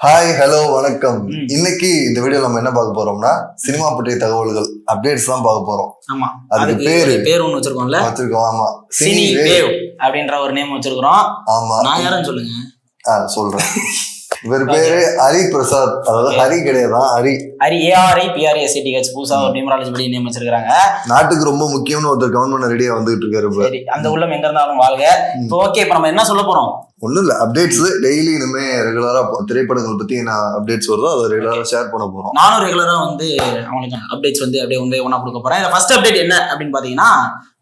Hi hello வணக்கம். இன்னைக்கு இந்த வீடியோ நம்ம என்ன பார்க்க போறோம்னா சினிமா பற்றிய தகவல்கள் அப்டேட்ஸ் தான் பார்க்க போறோம். ஆமா. அதுக்கு பேரு? பேர் ஒண்ணு வச்சிருக்கோம்ல? வச்சிருக்கோம் ஆமா. சினி. வேவ் அப்படின்ற ஒரு நேம் வச்சிருக்கிறோம். ஆமா. நான் யாருன்னு சொல்லுங்க. ஆ, சொல்றேன். இவர் பேரு ஹரி பிரசாத். அதாவது Hari கிடையாதான் Hari. Hari A R I P R S C D H புதுசா ஒரு நியூமராலஜி படி நேம் வச்சிருக்காங்க நாட்டுக்கு ரொம்ப முக்கியம்னு ஒருத்தர் பண்ண ரெடியா வந்துட்டு இருக்காரு சரி அந்த உள்ளம் எங்க இருந்தாலும் வாழ்க. இப்போ ஓகே இப்போ நம்ம என்ன சொல்ல போறோம்? ஒண்ணும் இல்ல அப்டேட்ஸ் டெய்லி இனிமே ரெகுலரா திரைப்படங்கள் பத்தி என்ன அப்டேட்ஸ் வருதோ அதை ரெகுலரா ஷேர் பண்ண போறோம். நானும் ரெகுலரா வந்து அவங்களுக்கு அப்டேட்ஸ் வந்து அப்படியே ஒன்றே ஒன்றா கொடுக்க போறேன். இதுல ஃபர்ஸ்ட் அப்டேட் என்ன அப்படின்னு பாத்தீங்கன்னா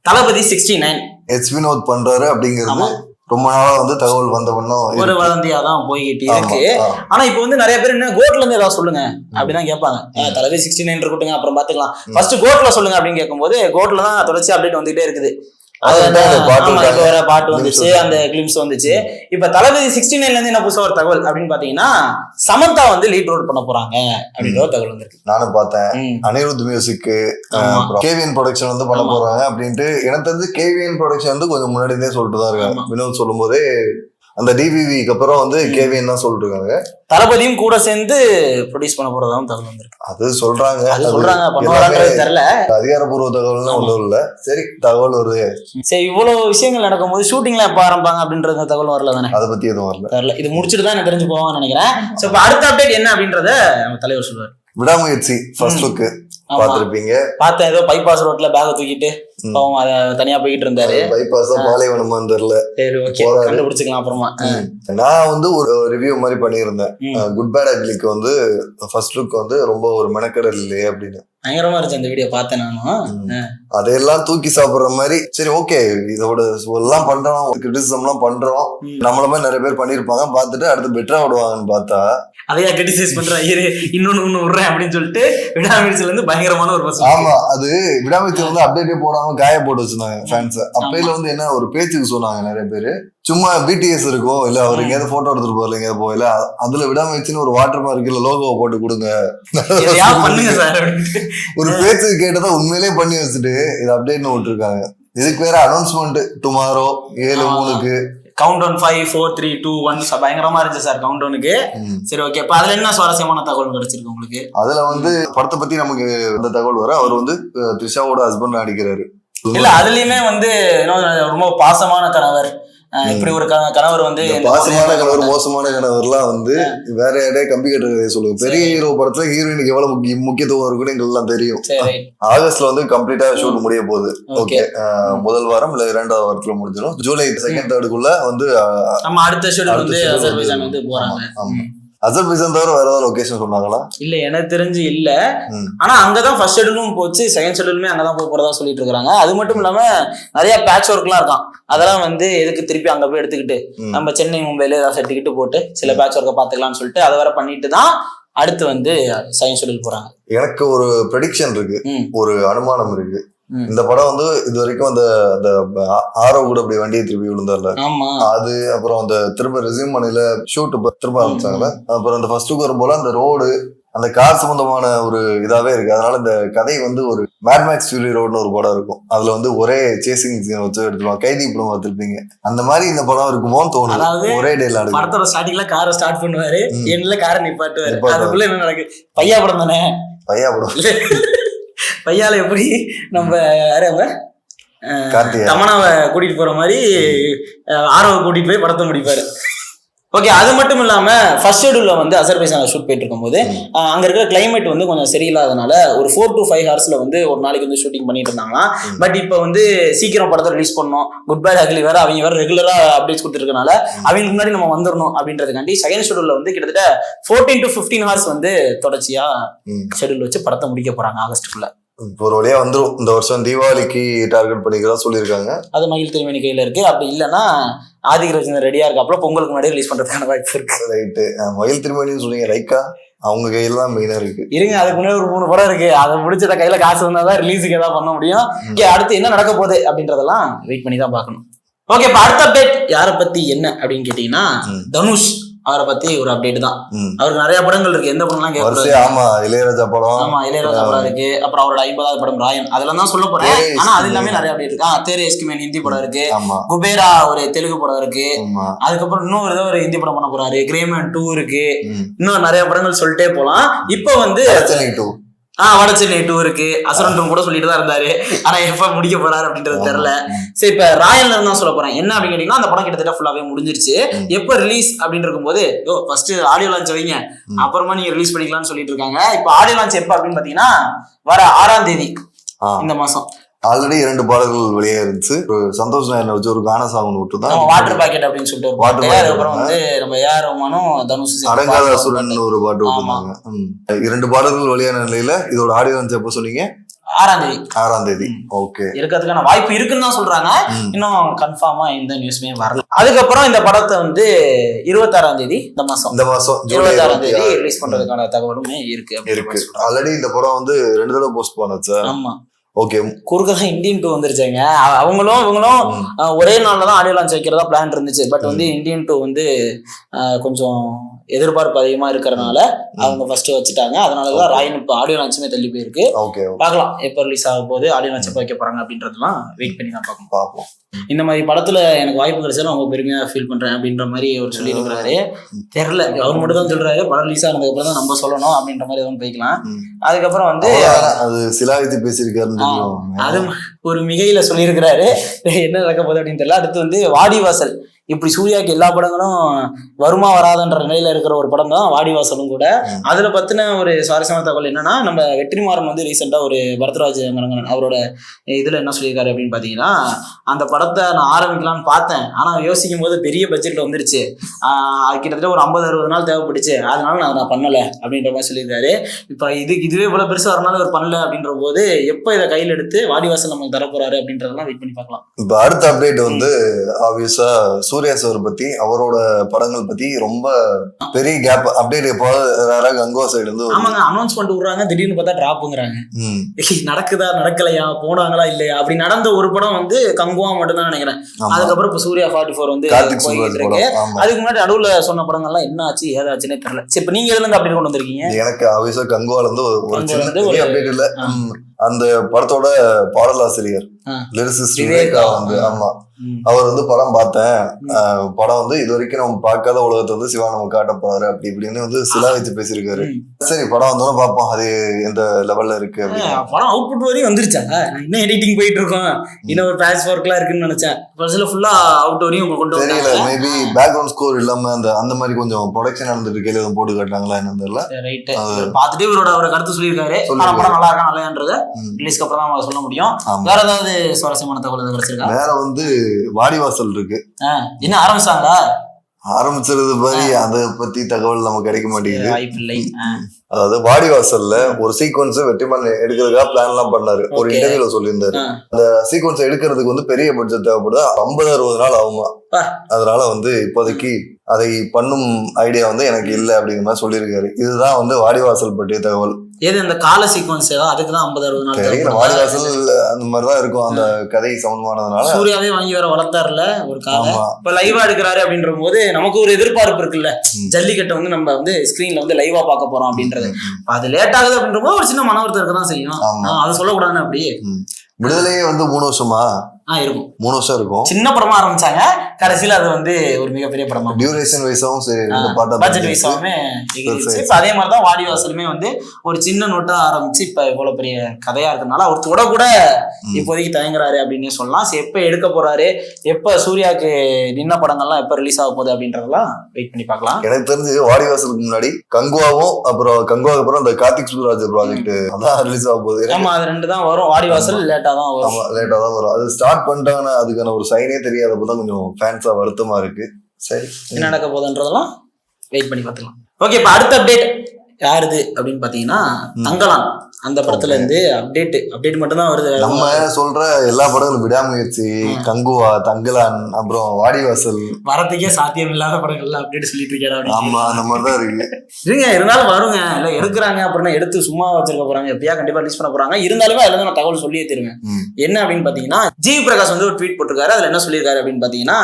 Thalapathy sixty nine H Vinoth பண்றாரு அப்படிங்கிறது. ரொம்ப நாளா வந்து தகவல் வந்த வண்ணம் ஒரு. வதந்தியா தான் போய்கிட்டு இருக்கு. ஆனா இப்போ வந்து நிறைய பேர் என்ன கோட்ல இருந்து ஏதாவது சொல்லுங்க அப்படிதான் கேட்பாங்க. அஹ் தலவே சிக்ஸ்டி நைன் இருக்கட்டுங்க அப்புறம் பாத்துக்கலாம் ஃபர்ஸ்ட் கோட்ல சொல்லுங்க அப்படின்னு கேட்கும்போது கோட்ல தான் தொடர்ச்சி அப்டேட் வந்துகிட்டே இருக்குது. பாட்டு வந்துச்சு வந்து. அந்த கிளிம்ஸ் வந்துச்சு இப்ப தளபதி சிக்ஸ்டி நைன்ல இருந்து என்ன புதுசா ஒரு தகவல் அப்படின்னு பாத்தீங்கன்னா சமந்தா வந்து லீட் ரோல் பண்ண போறாங்க அப்படின்ற ஒரு தகவல் வந்திருக்கு நானும் பார்த்தேன். அனிருத் மியூசிக். கேவிஎன் ப்ரொடக்ஷன் வந்து பண்ண. போறாங்க அப்படின்ட்டு எனக்கு தெரிஞ்சு கேவிஎன் ப்ரொடக்ஷன் வந்து கொஞ்சம் முன்னாடி இருந்தே சொல்லிட்டு தான் இருக்காங்க. வினோத் சொல்லும் போதே அந்த டிவிவிக்கு அப்புறம் வந்து கேவிஎன் தான் சொல்லிட்டு இருக்காங்க தளபதியும் கூட சேர்ந்து ப்ரொடியூஸ் பண்ண போறதாவும் தகவல் வந்திருக்கு அது சொல்றாங்க. அது சொல்றாங்க பண்ணுவாங்கன்றது தெரியல. அதிகாரப்பூர்வ தகவல்னு. ஒன்றும் இல்ல. சரி தகவல் வருது சரி இவ்வளவு விஷயங்கள் நடக்கும்போது ஷூட்டிங்ல எப்ப ஆரம்பிப்பாங்க அப்படின்றது தகவல் வரல தானே? அதை பத்தி எதுவும் வரல. தெரியல இது முடிச்சுட்டு தான் எனக்கு தெரிஞ்சு போவாங்கன்னு நினைக்கிறேன். இப்ப அடுத்த அப்டேட் என்ன அப்படின்றத நம்ம தலைவர் சொல்லுவார் விடாமுயற்சி ஃபர்ஸ்ட் ம். பார்த்திருப்பீங்க. பார்த்தேன் ஏதோ பைபாஸ் ரோட்ல பேக தூக்கிட்டு. பாவம் அத தனியா போய்கிட்டு இருந்தாரு. பைபாஸா பாலைவனமான்னு தெரியல. சரி ஓகே. கண்டுபிடிச்சுக்கலாம் அப்புறமா. நான் வந்து ஒரு ரிவ்யூ மாதிரி பண்ணியிருந்தேன். குட் பேட் அக்லிக்கு வந்து ஃபர்ஸ்ட் லுக் வந்து ரொம்ப ஒரு மெனக்கடல் இல்லையே அப்படின்னு. பயங்கரமா இருந்துச்சு அந்த வீடியோ பார்த்தேன் நானும். அதையெல்லாம் தூக்கி சாப்பிடுற மாதிரி சரி ஓகே இதோட எல்லாம் பண்றோம் கிரிட்டிசிசம் எல்லாம் பண்றோம். நம்மள மாதிரி நிறைய பேர் பண்ணிருப்பாங்க பார்த்துட்டு அடுத்து பெட்டரா விடுவாங்கன்னு பார்த்தா அதையா கிரிட்டிசைஸ் பண்ற? இரு இன்னொன்னு ஒண்ணு விடுறேன் அப்படின்னு சொல்லிட்டு விடாமிடிச்சுல இருந்து பயங்கரமான ஒரு பஸ் ஆமா அது விடாமத்தி வந்து அப்டேட்டே போடாம காய போட்டு வச்சிருந்தாங்க ஃபேன்ஸ் அப்பையில வந்து என்ன ஒரு பேச்சுக்கு சொன்னாங்க நிறைய பேரு. சும்மா பிடிஎஸ் இருக்கும் இல்ல அவர். எங்கேயாவது போட்டோ எடுத்துட்டு போகல எங்கேயாவது போகல அதுல விடாமச்சின்னு ஒரு வாட்டர் மார்க் இல்ல லோகோவை போட்டு கொடுங்க. ஒரு பேச்சுக்கு கேட்டதா உண்மையிலேயே பண்ணி வச்சுட்டு இது அப்டேட்னு விட்டுருக்காங்க. இதுக்கு வேற அனௌன்ஸ்மெண்ட் டுமாரோ ஏழு. மூணுக்கு. Count down five four three two one பயங்கரமா இருந்துச்சு சார் கவுண்ட் டவுனுக்கு. சரி ஓகே இப்ப அதுல என்ன சுவாரஸ்யமான தகவல் கிடைச்சிருக்கு உங்களுக்கு? அதுல வந்து படத்தை பத்தி நமக்கு இந்த தகவல் வர அவர் வந்து த்ரிஷாவோட ஹஸ்பண்ட் நடிக்கிறாரு. இல்ல அதுலயுமே வந்து ரொம்ப பாசமான கணவர். இப்படி ஒரு கணவர் வந்து பாசமான கணவர் மோசமான கணவர்லாம் வந்து வேற யாரே கம்பி கட்டுற கதையை சொல்லுங்க. பெரிய. ஹீரோ படத்துல ஹீரோயினுக்கு எவ்வளவு முக்கிய முக்கியத்துவம் இருக்குன்னு எங்களுக்கு தெரியும். ஆகஸ்ட்ல வந்து கம்ப்ளீட்டா ஷூட் முடிய போகுது. ஓகே. முதல் வாரம் இல்ல இரண்டாவது வாரத்துல முடிஞ்சிடும். ஜூலை செகண்ட் தேர்டுக்குள்ள வந்து நம்ம அடுத்த அடுத்த வந்து வந்து போறாங்க. அசர்பைஜான் தவிர வேற ஏதாவது லொகேஷன் சொன்னாங்களா? இல்ல எனக்கு தெரிஞ்சு இல்ல. ஆனா அங்கதான் ஃபர்ஸ்ட் ஷெடியூலும் போச்சு. செகண்ட் ஷெடியூலுமே அங்கதான் போக போறதா சொல்லிட்டு இருக்காங்க. அது மட்டும் இல்லாம நிறைய பேட்ச் ஒர்க்லாம் இருக்கான். அதெல்லாம் வந்து எதுக்கு திருப்பி அங்க போய் எடுத்துக்கிட்டு. நம்ம சென்னை மும்பைல ஏதாவது செட்டுக்கிட்டு போட்டு சில பேட்ச் ஒர்க்கை பாத்துக்கலாம்னு சொல்லிட்டு அதை வர பண்ணிட்டு தான் அடுத்து வந்து செகண்ட் ஷெடியூல் போறாங்க. எனக்கு ஒரு ப்ரெடிக்ஷன் இருக்கு. ஒரு அனுமானம் இருக்கு. இந்த படம் வந்து இது வரைக்கும் அந்த அந்த ஆரோ கூட அப்படி வண்டியை திருப்பி விழுந்தார்ல. அது அப்புறம் அந்த திரும்ப ரெசியூம் பண்ணல ஷூட் திரும்ப ஆரம்பிச்சாங்கல்ல. அப்புறம் அந்த ஃபர்ஸ்ட் வரும் போல அந்த ரோடு அந்த கார் சம்பந்தமான ஒரு இதாவே இருக்கு. அதனால இந்த கதை வந்து ஒரு மேட்மேக்ஸ் ஃபியூரி ரோடுன்னு ஒரு படம் இருக்கும். அதுல வந்து ஒரே சேசிங் சீன் வச்சு எடுத்துருவாங்க. கைதி படம் பார்த்திருப்பீங்க அந்த மாதிரி இந்த படம் இருக்குமோன்னு தோணுது. அதாவது ஒரே டேல படத்தோட ஸ்டார்டிங்ல காரை ஸ்டார்ட் பண்ணுவாரு. ம். எண்ணில காரை நிப்பாட்டுவாரு. அதுக்குள்ள என்ன நடக்கு பையா படம் தானே? பையா படம். பையால எப்படி நம்ம யாரு அவங்க அஹ், கார்த்திகா. தமனாவை கூட்டிட்டு போற மாதிரி ஆரவை கூட்டிட்டு போய் படத்தை முடிப்பாரு. ஓகே அது மட்டும் இல்லாம ஃபர்ஸ்ட் ஷெடியூல்ல வந்து அசர்பைசான ஷூட் போயிட்டு இருக்கும்போது அங்க இருக்கிற கிளைமேட் வந்து கொஞ்சம் சரியில்லாதனால ஒரு ஃபோர் டு ஃபைவ் ஹவர்ஸ்ல வந்து ஒரு நாளைக்கு வந்து ஷூட்டிங் பண்ணிட்டு இருந்தாங்களாம் ம். பட் இப்போ வந்து சீக்கிரம் படத்தை ரிலீஸ் பண்ணோம் குட் பை அக்லி வேற அவங்க வேற ரெகுலரா அப்டேட்ஸ் கொடுத்துருக்கனால அவங்களுக்கு முன்னாடி நம்ம வந்துடணும் அப்படின்றதுக்காண்டி செகண்ட் ஷெடியூல்ல வந்து கிட்டத்தட்ட ஃபோர்டீன் டு ஃபிஃப்டீன் ஹவர்ஸ் வந்து தொடர்ச்சியா ம். ஷெடியூல் வச்சு படத்தை முடிக்க போறாங்க ஆகஸ்ட்டுக்குள்ள. ஒரு வழியா வந்துரும். இந்த வருஷம் தீபாவளிக்கு டார்கெட் பண்ணிக்கிறதா சொல்லியிருக்காங்க. அது மயில் திருமணி கையில இருக்கு. அப்படி இல்லைன்னா ரஜினி ரெடியா இருக்கு? அப்புறம் பொங்கலுக்கு முன்னாடி ரிலீஸ் பண்றதுக்கான வாய்ப்பு இருக்கு. ரைட்டு மயில் திருமணின்னு சொன்னீங்க லைக்கா அவங்க கையில தான் மெயினா இருக்கு. இருங்க அதுக்கு முன்னாடி ஒரு மூணு படம் இருக்கு. அதை முடிச்சத கையில காசு வந்தாதான் ரிலீஸுக்கு ஏதாவது பண்ண முடியும். அடுத்து என்ன நடக்க போகுது அப்படின்றதெல்லாம் வெயிட் பண்ணி தான் பார்க்கணும். ஓகே இப்ப அடுத்த அப்டேட் யாரை பத்தி என்ன அப்படின்னு கேட்டீங்கன்னா. தனுஷ். அவரை பத்தி ஒரு அப்டேட் தான். அவருக்கு நிறைய படங்கள் இருக்கு. எந்த படம்லாம் கேட்கறது ஆமா இளையராஜா படம். ஆமா இளையராஜா படம் இருக்கு. அப்புறம் அவரோட ஐம்பதாவது படம் ராயன். அதெல்லாம் தான் சொல்ல போறேன். ஆனா அது. எல்லாமே நிறைய அப்டேட் இருக்கு. தேரே எஸ்கிமேன் ஹிந்தி படம் இருக்கு. குபேரா ஒரு தெலுங்கு படம் இருக்கு. அதுக்கப்புறம் இன்னும் ஏதோ ஒரு ஹிந்தி படம் பண்ண போறாரு. கிரேமேன் டூ இருக்கு. இன்னும் நிறைய படங்கள் சொல்லிட்டே போலாம். இப்போ வந்து டூ ஆஹ் வடச்சென்னை டூ இருக்கு அசுரன் கூட சொல்லிட்டு தான் இருந்தாரு. ஆனா எப்ப முடிக்க போறாரு அப்படின்றது தெரியல. சரி இப்ப ராயல் தான் சொல்ல போறேன். என்ன அப்படின்னு கேட்டீங்கன்னா அந்த படம் கிட்டத்தட்ட ஃபுல்லாவே முடிஞ்சிருச்சு. எப்ப ரிலீஸ் அப்படின்னு இருக்கும்போது யோ ஃபர்ஸ்ட் ஆடியோ லான்ச் வைங்க. அப்புறமா நீங்க ரிலீஸ் பண்ணிக்கலாம்னு சொல்லிட்டு இருக்காங்க. இப்ப ஆடியோ லான்ச் எப்ப அப்படின்னு பாத்தீங்கன்னா வர ஆறாம் தேதி இந்த மாசம். ஆல்ரெடி இரண்டு பாடல்கள் வெளியே இருந்துச்சு. ஒரு சந்தோஷ் நாயர் வச்சு ஒரு கான சாங் விட்டு தான் வாட்டர் பாக்கெட் அப்படின்னு சொல்லிட்டு அதுக்கப்புறம் வந்து நம்ம ஏஆர் ரஹ்மானும் தனுஷ் அடங்காத அசுரன் பாட்டு. ஒரு பாட்டு. விட்டுருந்தாங்க. இரண்டு பாடல்கள் வெளியான நிலையில இதோட ஆடியோ எப்போ சொன்னீங்க? ஆறாம் தேதி. ஆறாம் தேதி. ஓகே. இருக்கிறதுக்கான வாய்ப்பு இருக்குன்னு தான் சொல்றாங்க. இன்னும் கன்ஃபார்மா எந்த நியூஸுமே வரல. அதுக்கப்புறம் இந்த படத்தை வந்து இருபத்தாறாம் தேதி இந்த மாசம். இந்த மாசம் இருபத்தாறாம் தேதி ரிலீஸ் பண்றதுக்கான தகவலுமே இருக்கு. இருக்கு. ஆல்ரெடி இந்த படம் வந்து ரெண்டு தடவை போஸ்ட் பண்ணுச்சு ஆமா. ஓகே குறுக்க தான் இந்தியன் டூ வந்துருச்சாங்க. அவ- அவங்களும் இவங்களும் ஒரே நாள்ல தான் ஆடியோ லான்ச் வைக்கிறதா பிளான் இருந்துச்சு. பட் வந்து இந்தியன் டூ வந்து கொஞ்சம் எதிர்பார்ப்பு அதிகமா இருக்கிறனால அவங்க ஃபர்ஸ்ட் வச்சுட்டாங்க. அதனாலதான் ராயன் இப்போ ஆடியோ லான்ச்சுமே தள்ளி போயிருக்கு. ஓகே பார்க்கலாம். எப்போ ரிலீஸ் ஆக போகுது ஆடியோ லான்ச் வைக்க போறாங்க அப்படின்றதெல்லாம் வெயிட் பண்ணி தான் பார்க்கணும். பார்ப்போம். இந்த மாதிரி படத்துல எனக்கு வாய்ப்பு கிடைச்சாலும் அவங்க பெருமையா ஃபீல் பண்றேன் அப்படின்ற மாதிரி அவர் சொல்லியிருக்கிறாரு. தெரியல. அவர் மட்டும் தான் சொல்றாரு. படம் ரிலீஸ் ஆனதுக்கு அப்புறம் தான் நம்ம சொல்லணும் அப்படின்ற மாதிரி எதுவும் போய்க்கலாம். அதுக்கப்புறம் வந்து. அது சிலாகித்து பேசியிருக்காருன்னு தெரியும். அது ஒரு மிகையில சொல்லியிருக்கிறாரு. என்ன நடக்க போகுது அப்படின்னு தெரியல. அடுத்து வந்து வாடிவாசல். இப்படி சூர்யாக்கு எல்லா படங்களும் வருமா வராதுன்ற நிலையில இருக்கிற ஒரு படம் தான் வாடிவாசலும் கூட. அதுல பத்தின ஒரு சுவாரஸ்யமான தகவல் என்னன்னா நம்ம வெற்றிமாறன் வந்து ரீசெண்டா ஒரு பரத்ராஜ் அங்கனங்கன் அவரோட இதுல என்ன சொல்லியிருக்காரு அப்படின்னு பாத்தீங்கன்னா அந்த படத்தை நான் ஆரம்பிக்கலாம்னு பார்த்தேன். ஆனா யோசிக்கும் போது பெரிய பட்ஜெட்ல வந்துருச்சு. அது கிட்டத்தட்ட ஒரு ஐம்பது அறுபது நாள் தேவைப்பட்டுச்சு அதனால நான் நான் பண்ணல அப்படின்ற மாதிரி சொல்லியிருக்காரு. இப்ப இது இதுவே இவ்வளவு பெருசா வரனால அவர் பண்ணல அப்படின்ற போது எப்ப இதை கையில் எடுத்து வாடிவாசல் நமக்கு தரப்போறாரு அப்படின்றதெல்லாம் வெயிட் பண்ணி பார்க்கலாம். இப்ப அடுத்த அப்டேட் வந்து ஆப்வியஸா சூர்யா சார் பத்தி அவரோட படங்கள் பத்தி ரொம்ப பெரிய கேப் அப்டேட் எப்போ ரேரா கங்கோவா சைடு இருந்து ஆமாங்க அனௌன்ஸ் பண்ணிட்டு விடுறாங்க திடீர்னு பார்த்தா டிராப்புங்கிறாங்க நடக்குதா நடக்கலையா போனாங்களா இல்லையா? அப்படி நடந்த ஒரு படம் வந்து கங்குவா மட்டும் தான் நினைக்கிறேன். அதுக்கப்புறம் இப்ப சூர்யா ஃபார்ட்டி ஃபோர் வந்து இருக்கு. அதுக்கு முன்னாடி நடுவுல சொன்ன படங்கள்லாம் என்ன ஆச்சு ஏதாச்சுன்னே தெரியல. சரி இப்ப நீங்க எதுல இருந்து அப்படி கொண்டு வந்திருக்கீங்க. எனக்கு ஆப்வியஸா கங்குவால இருந்து ஒரு- சின்ன அப்டேட் இல்ல. அந்த படத்தோட பாடலாசிரியர். லிரிசிஸ்ட் விவேகா. வந்து ஆமா. அவர் வந்து படம் பார்த்தேன். படம் வந்து இது வரைக்கும் நம்ம பார்க்காத உலகத்தை வந்து சிவா நம்ம காட்ட போறாரு அப்படி இப்படின்னு வந்து சிலா வச்சு பேசியிருக்காரு. சரி படம் வந்தோம் பார்ப்போம் அது எந்த லெவல்ல இருக்கு படம் அவுட்புட் வரையும் வந்துருச்சா? இன்னும் எடிட்டிங் போயிட்டு இருக்கோம். இன்னும் ஒரு பேட்ச் ஒர்க்லாம் இருக்குன்னு நினைச்சேன். ஃபுல்லா அவுட் வரையும் கொண்டு தெரியல மேபி பேக்ரவுண்ட் ஸ்கோர் இல்லாம அந்த அந்த மாதிரி கொஞ்சம் ப்ரொடக்ஷன் நடந்துட்டு கையில எதுவும் போட்டு காட்டாங்களா என்னன்னு தெரியல. ரைட் பார்த்துட்டு இவரோட அவரோட கருத்து சொல்லியிருக்காரு. படம் நல்லா இருக்கா இல்லையான்றத. ரிலீஸ்க்கு அப்புறம் தான் சொல்ல முடியும். வேற ஏதாவது சுவாரஸ்யமான தகவல் கிடைச்சிருக்கா? வேற வந்து வாடிவாசல் இருக்கு. என்ன ஆரம்பிச்சாங்களா? ஆரம்பிச்சிருது மாதிரி அதை பத்தி தகவல் நமக்கு கிடைக்க மாட்டேங்குது. அதாவது வாடிவாசல்ல ஒரு சீக்வன்ஸ் வெற்றிமாறன் எடுக்கிறதுக்காக பிளான் எல்லாம் பண்ணாரு. ஒரு. இன்டர்வியூல சொல்லியிருந்தாரு. அந்த சீக்வன்ஸ் எடுக்கிறதுக்கு வந்து பெரிய பட்ஜெட் தேவைப்படுது. ஐம்பது அறுபது நாள் ஆகுமா. அதனால வந்து இப்போதைக்கு அதை பண்ணும் ஐடியா வந்து எனக்கு இல்லை அப்படிங்கிற மாதிரி சொல்லியிருக்காரு. இதுதான் வந்து வாடிவாசல் பற்றிய தகவல். ஏது இந்த கால சீக்வன்ஸ் ஏதோ அதுக்கு தான் ஐம்பது அறுபது நாள்? வாடிவாசல் அந்த மாதிரிதான் இருக்கும். அந்த கதை சம்பந்தமானதுனால. சூர்யாவே வாங்கி வேற வளர்த்தாருல ஒரு காலை ஆமா. இப்ப லைவா எடுக்கிறாரு அப்படின்ற போது நமக்கு ஒரு எதிர்பார்ப்பு இருக்குல்ல. ஜல்லிக்கட்டை வந்து நம்ம வந்து ஸ்கிரீன்ல வந்து லைவா பார்க்க போறோம் அப்படின்றது. அது லேட் ஆகுது அப்படின்ற போது ஒரு சின்ன மன வருத்தம் இருக்க தான் செய்யும் அது சொல்லக்கூடாதுன்னு அப்படி. விடுதலையே வந்து மூணு வருஷமா? இருக்கும். மூணு வருஷம் இருக்கும். சின்ன படமா ஆரம்பிச்சாங்க. கடைசியில அது வந்து ஒரு மிகப்பெரிய படமா டியூரேஷன் வைஸாவும் சரி ரெண்டு பட்ஜெட் பாட்டா வைஸாவே எகிரிச்சு சரி. இப்ப அதே மாதிரிதான் வாடி வாசலுமே வந்து ஒரு சின்ன நோட்டா ஆரம்பிச்சு இப்ப இவ்வளவு பெரிய கதையா இருக்கனால அவர் தொட கூட. இப்போதைக்கு தயங்குறாரு அப்படின்னு சொல்லலாம். எப்ப எடுக்க போறாரு? எப்ப சூர்யாக்கு நின்ன படங்கள்லாம் எப்ப ரிலீஸ் ஆக போகுது அப்படின்றதெல்லாம் வெயிட் பண்ணி பார்க்கலாம். எனக்கு தெரிஞ்சு வாடிவாசலுக்கு முன்னாடி கங்குவாவும் அப்புறம் கங்குவாக்கு அப்புறம் அந்த கார்த்திக் சுப்ராஜ் ப்ராஜெக்ட் அதான் ரிலீஸ் ஆக போகுது. ஆமா அது ரெண்டு தான் வரும். வாடி வாசல் லேட்டா தான் வரும். லேட்டா தான் வரும். அது ஸ்டார்ட் பண்ணிட்டாங்கன்னா அதுக்கான ஒரு சைனே தெரியாதப்போ தான் கொஞ்சம் ஃபேன்ஸா வருத்தமா இருக்கு. சரி. என்ன நடக்க போகுதுன்றதெல்லாம் வெயிட் பண்ணி பார்த்துக்கலாம். ஓகே இப்ப அடுத்த அப்டேட் யாருது அப்படின்னு பாத்தீங்கன்னா ம். தங்கலான். அந்த படத்துல இருந்து அப்டேட் அப்டேட் மட்டும் தான் வருது. நம்ம சொல்ற எல்லா படங்களும் விடாமுயற்சி. கங்குவா தங்கலான் அப்புறம் வாடிவாசல். வரத்துக்கே சாத்தியம் இல்லாத படங்கள்ல அப்டேட் சொல்லிட்டு இருக்காரு ஆமா அந்த மாதிரிதான் இருக்கு. இருங்க இருந்தாலும் வருங்க. இல்ல எடுக்கிறாங்க அப்படின்னா எடுத்து சும்மா வச்சிருக்க போறாங்க. எப்படியா கண்டிப்பா ரிலீஸ் பண்ண போறாங்க. இருந்தாலுமே அதுல நான் தகவல் சொல்லியே தருவேன். என்ன அப்படின்னு பாத்தீங்கன்னா ஜி பிரகாஷ் வந்து ஒரு ட்வீட் போட்டிருக்காரு. அதுல என்ன சொல்லியிருக்காரு அப்படின்னு பாத்தீங்கன்னா.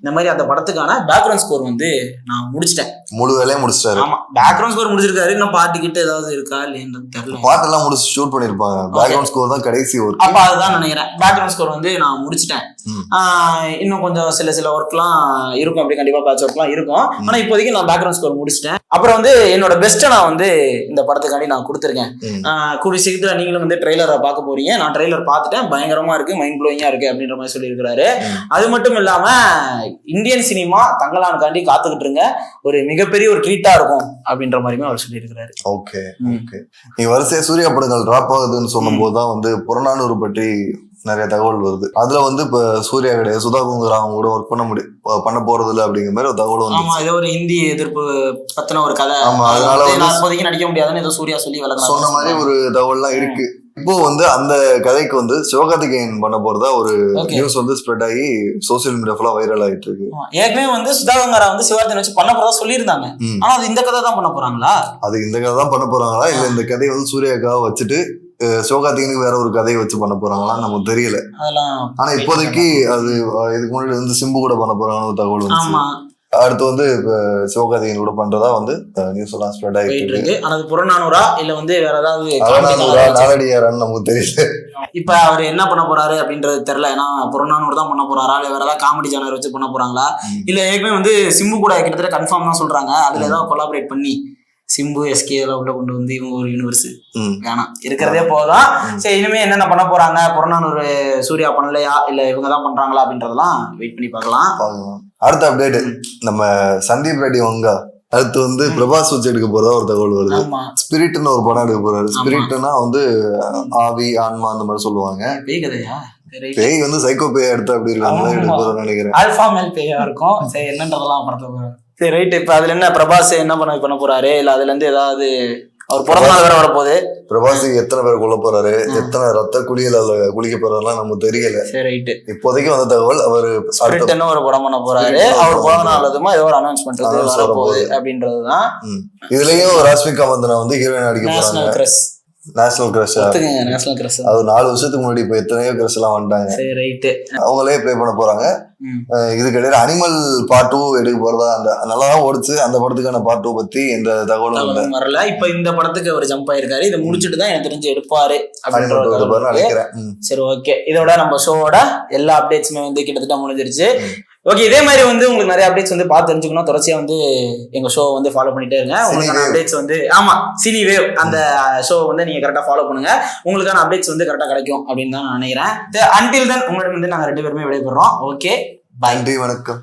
இந்த மாதிரி அந்த படத்துக்கான பேக்ரவுண்ட் ஸ்கோர் வந்து நான் முடிச்சிட்டேன். முழு வேலையை முடிச்சிட்டாரு. ஆமா பேக்ரவுண்ட் ஸ்கோர் முடிச்சிருக்காரு. இன்னும் பாட்டு கிட்ட ஏதாவது இருக்கா இல்லைன்னு தெரியல. பாட்டெல்லாம் முடிச்சு ஷூட் பண்ணிருப்பாங்க. பேக்ரவுண்ட் ஸ்கோர் தான் கடைசி ஒர்க் அப்ப அதுதான் நினைக்கிறேன். பேக்ரவுண்ட் ஸ்கோர் வந்து நான் முடிச்சிட்டேன். இன்னும் கொஞ்சம் சில சில ஒர்க்லாம் இருக்கும். அப்படி கண்டிப்பா பேட்ச் ஒர்க்லாம் இருக்கும். ஆனா இப்போதைக்கு நான் பேக்ரவுண்ட் ஸ்கோர் முடிச்சிட்டேன். அப்புறம் வந்து என்னோட பெஸ்ட்டை நான் வந்து இந்த படத்துக்காண்டி நான் கொடுத்துருக்கேன். கூடிய சீக்கிரத்துல நீங்களும் வந்து ட்ரெய்லரை பார்க்க போறீங்க. நான் ட்ரெய்லர் பார்த்துட்டேன். பயங்கரமா இருக்கு மைண்ட் ப்ளோயிங்கா இருக்கு அப்படின்ற மாதிரி சொல்லியிருக்கிறாரு. அது மட்டும் இல்லாம இந்தியன் சினிமா தங்கலானுக்காண்டி காத்துக்கிட்டு இருங்க. ஒரு மிகப்பெரிய ஒரு ட்ரீட்டா இருக்கும் அப்படின்ற மாதிரியுமே அவர் சொல்லியிருக்கிறாரு. ஓகே. ஓகே நீ வரிசையா சூர்யா படங்கள் டிராப் ஆகுதுன்னு சொல்லும் போதுதான் வந்து புறநானூறு பற்றி நிறைய தகவல் வருது. அதுல வந்து இப்ப சூர்யா கிடையாது சுதா குங்குரா அவங்க கூட ஒர்க் பண்ண முடியும் பண்ண போறது இல்லை அப்படிங்கிற மாதிரி ஒரு தகவல் வந்து ஆமா ஒரு இந்தி எதிர்ப்பு பத்தின ஒரு கதை. ஆமா, அதனால இப்போதைக்கு நடிக்க முடியாதுன்னு ஏதோ சூர்யா சொல்லி வளர்க்கணும் சொன்ன மாதிரி ஒரு தகவல்லாம் இருக்கு. இப்போ வந்து அந்த கதைக்கு வந்து சிவகார்த்திகேயன் பண்ண போறதா ஒரு. நியூஸ் வந்து ஸ்ப்ரெட் ஆகி சோசியல் மீடியா ஃபுல்லா வைரல் ஆயிட்டு இருக்கு. ஏற்கனவே வந்து சுதாகங்கரா வந்து சிவார்த்தனை வச்சு பண்ண போறதா சொல்லியிருந்தாங்க. ஆனா அது இந்த கதை தான் பண்ண போறாங்களா? அது இந்த கதை தான் பண்ண போறாங்களா? இல்ல இந்த கதையை வந்து சூர்யாக்காக வச்சுட்டு அஹ், சிவகார்த்திகேயனுக்கு வேற ஒரு கதையை வச்சு பண்ண போறாங்களா? நமக்கு தெரியல. ஆனா இப்போதைக்கு அது இதுக்கு முன்னாடி வந்து சிம்பு கூட பண்ண போறாங்கன்னு ஒரு தகவல் வந்து ஆமா. அடுத்து வந்து இப்ப சிவகார்த்திகேயன் கூட பண்றதா வந்து நியூஸ் எல்லாம் ஸ்ப்ரெட் போயிட்டு இருக்கு. ஆனா அது புறநானூறா இல்ல வந்து வேற ஏதாவது நாளடியாரான்னு நமக்கு தெரியல. இப்ப அவர் என்ன பண்ண போறாரு அப்படின்றது தெரியல. ஏன்னா புறநானூறு தான் பண்ண போறாரா? இல்ல வேற ஏதாவது காமெடி ஜானர் வச்சு பண்ண போறாங்களா. இல்ல ஏற்கனவே வந்து சிம்பு கூட கிட்டத்தட்ட கன்ஃபார்ம் தான் சொல்றாங்க. அதுல ஏதாவது கொலாபரேட் பண்ணி சிம்பு எஸ்கே எல்லாம் உள்ள கொண்டு வந்து இவங்க ஒரு யூனிவர்ஸ். வேணாம். இருக்கிறதே போதும். சரி இனிமே என்னென்ன பண்ண போறாங்க? புறநானூறு சூர்யா பண்ணலையா? இல்ல இவங்க தான் பண்றாங்களா அப்படின்றதெல்லாம் வெயிட் பண்ணி பார்க்கலாம். அடுத்த அப்டேட் நம்ம சந்தீப் ரெட்டி வங்கா. அடுத்து வந்து. பிரபாஸ் வச்சு எடுக்க போறதா ஒரு தகவல் வருது. ஸ்பிரிட்னு ஒரு படம் எடுக்க போறாரு. ஸ்பிரிட்னா வந்து ஆவி ஆன்மா அந்த மாதிரி சொல்லுவாங்க. பேய் கதையா சரி பேய் வந்து சைக்கோ பேய் எடுத்து அப்படி போறேன்னு நினைக்கிறேன். ஆல்ஃபா மேல் பேயா இருக்கும். சரி என்னன்றதெல்லாம் படத்தை போறேன் சரி ரைட் இப்ப அதுல என்ன பிரபாஸ் என்ன பண்ண பண்ண போறாரு? இல்ல அதுல இருந்து ஏதாவது அவர் பிறந்த நாள் வேற வரப்போகுது. பிரபாஸ் எத்தனை பேர் கொல்ல போறாரு. எத்தனை ரத்த குளியல் அதுல குளிக்க போறாருலாம் நமக்கு தெரியல. சரி ரைட்டு இப்போதைக்கு வந்த தகவல் அவர் ஸ்பிரிட்னு ஒரு படம் பண்ண போறாரு. அவர் பிறந்த நாள் அதுமா ஏதோ ஒரு அனௌன்ஸ்மெண்ட் வரப்போகுது. அப்படின்றதுதான். இதுலயும் ராஷ்மிகா மந்தனா வந்து ஹீரோயின் அடிக்க போறாங்க. நேஷனல் கிரஷ் ஒத்துக்குங்க நேஷனல் கிரஸ் அது நாலு வருஷத்துக்கு முன்னாடி இப்ப எத்தனையோ கிரஷ் எல்லாம் வந்துட்டாங்க. சரி ரைட்டு அவங்களே ப்ளே பண்ண போறாங்க. இதுக்கு இடையில அனிமல் பார்ட் டூ எடுக்க போறதா அந்த நல்லா தான் ஓடிச்சு. அந்த படத்துக்கான பார்ட் டூ பத்தி எந்த தகவலும் வரல. இப்ப இந்த படத்துக்கு அவர் ஜம்ப் ஆயிருக்காரு. இதை முடிச்சுட்டு தான் எனக்கு தெரிஞ்சு எடுப்பாரு அப்படின்ற. நினைக்கிறேன். சரி ஓகே இதோட நம்ம ஷோவோட எல்லா அப்டேட்ஸுமே வந்து கிட்டத்தட்ட முடிஞ்சிருச்சு. ஓகே இதே மாதிரி வந்து உங்களுக்கு நிறைய அப்டேட்ஸ் வந்து பார்த்து தெரிஞ்சுக்கணும். தொடர்ச்சியா வந்து எங்க ஷோ வந்து ஃபாலோ பண்ணிட்டே இருங்க. உங்களுக்கான. அப்டேட்ஸ் வந்து ஆமா சினி வேவ் அந்த ஷோ வந்து நீங்க கரெக்டா ஃபாலோ பண்ணுங்க. உங்களுக்கான அப்டேட்ஸ் வந்து கரெக்டா கிடைக்கும் அப்படின்னு தான் நான் நினைக்கிறேன். அன்டில் தென் உங்களிடம் வந்து நாங்க ரெண்டு பேருமே விடைபெறோம். ஓகே பை நன்றி வணக்கம்.